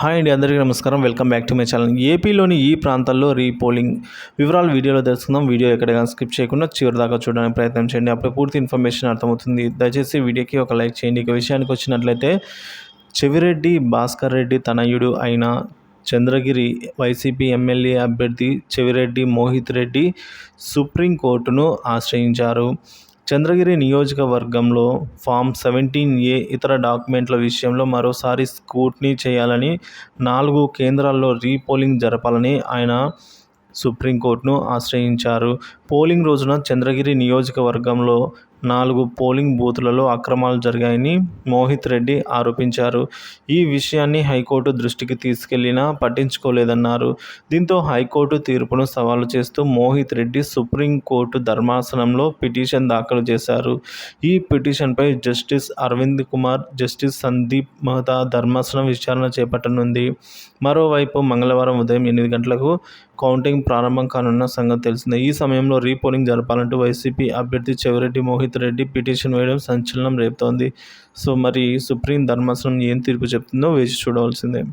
Hi అండి అందరికీ నమస్కారం. Welcome back to my channel. ఏపీలోని ఈ ప్రాంతాల్లో రీపోలింగ్ వివరాలు వీడియోలో తెలుసుకుందాం. వీడియో ఎక్కడైనా స్కిప్ చేయకుండా చివరి దాకా చూడడానికి ప్రయత్నం చేయండి. అప్పుడు పూర్తి ఇన్ఫర్మేషన్ అర్థమవుతుంది. దయచేసి వీడియోకి ఒక లైక్ చేయండి. ఇక విషయానికి వచ్చినట్లయితే చెవిరెడ్డి భాస్కర్ రెడ్డి తనయుడు అయిన చంద్రగిరి వైసీపీ ఎమ్మెల్యే అభ్యర్థి చెవిరెడ్డి మోహిత్ రెడ్డి సుప్రీంకోర్టును ఆశ్రయించారు. చంద్రగిరి నియోజకవర్గంలో ఫామ్ సెవెంటీన్ ఏ ఇతర డాక్యుమెంట్ల విషయంలో మరోసారి స్క్రూట్నీ చేయాలని నాలుగు కేంద్రాల్లో రీపోలింగ్ జరపాలని ఆయన సుప్రీంకోర్టును ఆశ్రయించారు. పోలింగ్ రోజున చంద్రగిరి నియోజకవర్గంలో నాలుగు పోలింగ్ బూత్లలో అక్రమాలు జరిగాయని మోహిత్ రెడ్డి ఆరోపించారు. ఈ విషయాన్ని హైకోర్టు దృష్టికి తీసుకెళ్ళినా పట్టించుకోలేదన్నారు. దీంతో హైకోర్టు తీర్పును సవాలు చేస్తూ మోహిత్ రెడ్డి సుప్రీంకోర్టు ధర్మాసనంలో పిటిషన్ దాఖలు చేశారు. ఈ పిటిషన్పై జస్టిస్ అరవింద్ కుమార్ జస్టిస్ సందీప్ మహతా ధర్మాసనం విచారణ చేపట్టనుంది. మరోవైపు మంగళవారం ఉదయం ఎనిమిది గంటలకు కౌంటింగ్ ప్రారంభం కానున్న సంగతి తెలిసింది. ఈ సమయంలో రీపోలింగ్ జరపాలంటూ వైసీపీ అభ్యర్థి చెవిరెడ్డి మోహిత్ రెడ్డి పిటిషన్ వేయడం సంచలనం రేపుతోంది. సో మరి సుప్రీం ధర్మాసనం ఏం తీర్పు చెప్తుందో వేచి చూడవలసిందే.